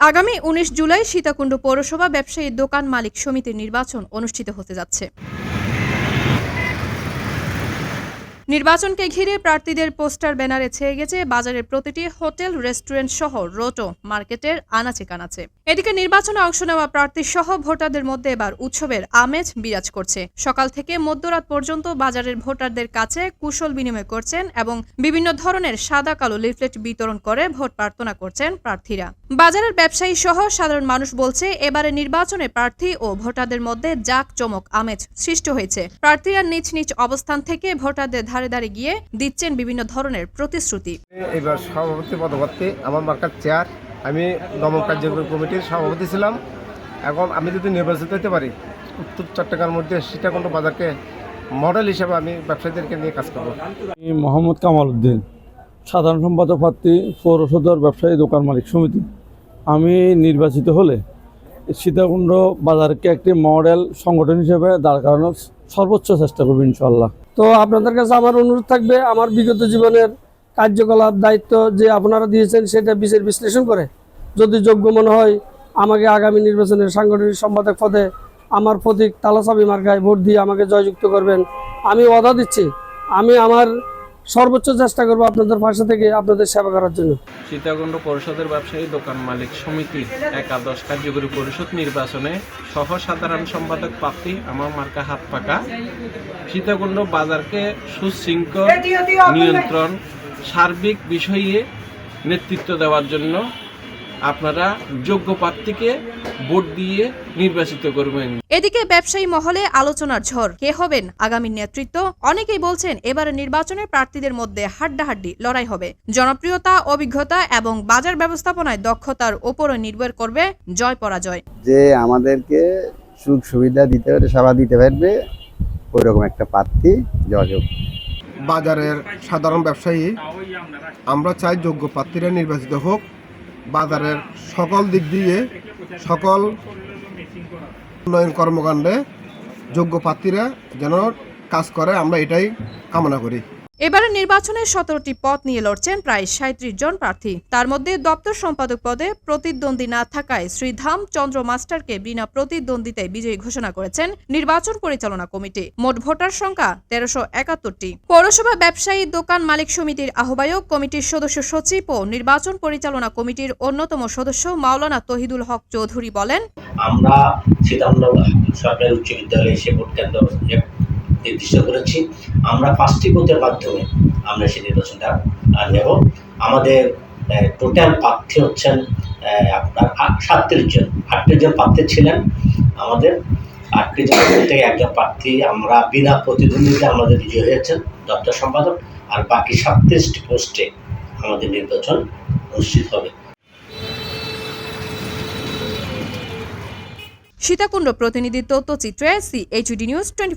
আগামী উনিশ জুলাই সীতাকুণ্ড পৌরসভা ব্যবসায়ী দোকান মালিক সমিতির নির্বাচন অনুষ্ঠিত হতে যাচ্ছে। নির্বাচনকে ঘিরে প্রার্থীদের পোস্টার ব্যানারে ছেয়ে গেছে বাজারের প্রতিটি হোটেল, রেস্টুরেন্ট সহ রোটো, মার্কেটের আনাচে কানাচে। এদিকে নির্বাচনে অংশ নেওয়া প্রার্থী সহ ভোটারদের মধ্যে এবার উৎসবের আমেজ বিরাজ করছে। সকাল থেকে মধ্যরাত পর্যন্ত বাজারের ভোটারদের কাছে কুশল বিনিময় করছেন এবং বিভিন্ন ধরনের সাদা কালো লিফলেট বিতরণ করে ভোট প্রার্থনা করছেন প্রার্থীরা। বাজারের ব্যবসায়ী সহ সাধারণ মানুষ বলছে, এবারে নির্বাচনে প্রার্থী ও ভোটারদের মধ্যে জাক চমক আমেজ সৃষ্টি হয়েছে। প্রার্থীরা নিজ নিজ অবস্থান থেকে ভোটারদের ধারে ধারে গিয়ে দিচ্ছেন বিভিন্ন ধরনের প্রতিশ্রুতি। এবার সভাপতি পদপ্রার্থী আমার মার্কার চেয়ার আমি নবম কার্যকরী কমিটির সভাপতি ছিলাম। এখন আমি যদি নির্বাচিত হতে পারি উত্তর চট্টগ্রামের মধ্যে সীতাকুণ্ড বাজারকে মডেল হিসেবে আমি ব্যবসায়ীদেরকে নিয়ে কাজ করব। আমি মোহাম্মদ কামাল উদ্দিন সাধারণ সম্পাদক প্রার্থী পৌর সদর ব্যবসায়ী দোকান মালিক সমিতি। আমি নির্বাচিত হলে সীতাকুণ্ড বাজারকে একটি মডেল সংগঠন হিসেবে দাঁড় করানোর সর্বোচ্চ চেষ্টা করব ইনশাল্লাহ তো আপনাদের কাছে আমার অনুরোধ থাকবে, আমার বিগত জীবনের কার্যকলাপ, দায়িত্ব যে আপনারা দিয়েছেন সেটা বিচার বিশ্লেষণ করে। যদি যোগ্য মনে হয়, আমাকে আগামী নির্বাচনের সাংগঠনিক সম্পাদক পদে আমার প্রতীক তালাসাবি মার্কায় ভোট দিয়ে আমাকে জয়যুক্ত করবেন। আমি অদা দিচ্ছি, আমি আমার সর্বোচ্চ চেষ্টা করব আপনাদের পাশে থেকে আপনাদের সেবা করার জন্য। সীতাকুণ্ড পরিষদের ব্যবসায়ী দোকান মালিক সমিতি একাদশ কার্যকরী পরিষদ নির্বাচনে সহ সাধারণ সম্পাদক প্রাপ্তি আমার মার্কা হাত পাকা। সীতাকুণ্ড বাজারকে সুশৃঙ্খল, নিয়ন্ত্রণ, সার্বিক বিষয়ে নেতৃত্ব দেওয়ার জন্য আপনারা যোগ্য প্রার্থীকে ভোট দিয়ে নির্বাচিত করবেন। এদিকে ব্যবসায়ী মহলে আলোচনার ঝড়। কে হবেন? আগামী নেতৃত্ব? অনেকেই বলছেন এবারে নির্বাচনে প্রার্থীদের মধ্যে হাড্ডাহাড্ডি লড়াই হবে। জনপ্রিয়তা অভিজ্ঞতা এবং বাজার ব্যবস্থাপনায় দক্ষতার ওপরও নির্ভর করবে জয় পরাজয়। যে আমাদেরকে সুখ সুবিধা দিতে পারে সেবা দিতে পারবে ওই রকম একটা প্রার্থী যোগাযোগ বাজারের সাধারণ ব্যবসায়ী আমরা চাই যোগ্য প্রার্থীরা নির্বাচিত হোক। বাজারের সকল দিক দিয়ে সকল উন্নয়ন কর্মকাণ্ডে যোগ্য প্রার্থীরা যেন কাজ করে, আমরা এটাই কামনা করি। এবারে নির্বাচনে সতেরোটি পদ নিয়ে লড়ছেন প্রায় সাঁত্রিশ জন প্রার্থী। তার মধ্যে দপ্তর সম্পাদক পদে প্রতিদ্বন্দ্বী না থাকায় শ্রীধাম চন্দ্র মাস্টারকে বিনা প্রতিদ্বন্দ্বিতায় বিজয়ী ঘোষণা করেছেন নির্বাচন পরিচালনা কমিটি। মোট ভোটার সংখ্যা তেরোশো একাত্তরটি। পৌরসভা ব্যবসায়ী দোকান মালিক সমিতির আহ্বায়ক কমিটির সদস্য সচিব ও নির্বাচন পরিচালনা কমিটির অন্যতম সদস্য মাওলানা তহিদুল হক চৌধুরী বলেন, আমরা সরকারি উচ্চ বিদ্যালয়ে এসে ভোট কেন্দ্র নির্দিষ্ট করেছি আমরা পাঁচটি বুথের মাধ্যমে আমরা সেই নির্বাচনটা নেব। আমাদের টোটাল প্রার্থী হচ্ছেন আপনার সাতত্রিশ জন। আটত্রিশ জন প্রার্থী ছিলেন আমাদের। আটত্রিশ জন থেকে একজন প্রার্থী আমরা বিনা প্রতিদ্বন্দ্বিতা আমাদের বিজয় হয়েছেন দপ্তর সম্পাদক। আর বাকি সাতত্রিশটি পোস্টে আমাদের নির্বাচন অনুষ্ঠিত হবে। সীতাকুণ্ড প্রতিনিধি তথ্যচিত্রে সিএইচডি নিউজ টোয়েন্টি